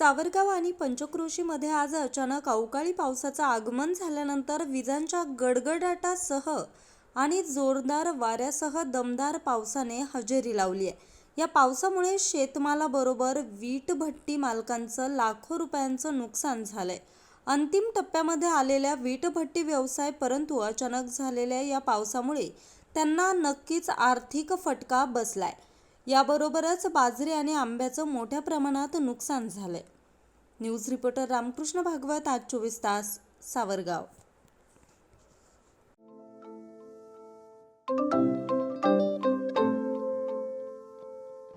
सावरगाव आणि पंचक्रोशीमध्ये आज अचानक अवकाळी पावसाचं आगमन झाल्यानंतर विजांच्या गडगडाटासह आणि जोरदार वाऱ्यासह दमदार पावसाने हजेरी लावली आहे. या पावसामुळे शेतमालाबरोबर वीट भट्टी मालकांचं लाखो रुपयांचं नुकसान झालंय. अंतिम टप्प्यामध्ये आलेल्या वीटभट्टी व्यवसाय परंतु अचानक झालेल्या या पावसामुळे त्यांना नक्कीच आर्थिक फटका बसलाय. याबरोबरच बाजरी आणि आंब्याचं मोठ्या प्रमाणात नुकसान झालंय. न्यूज रिपोर्टर रामकृष्ण भागवत आज चोवीस तास सावरगाव.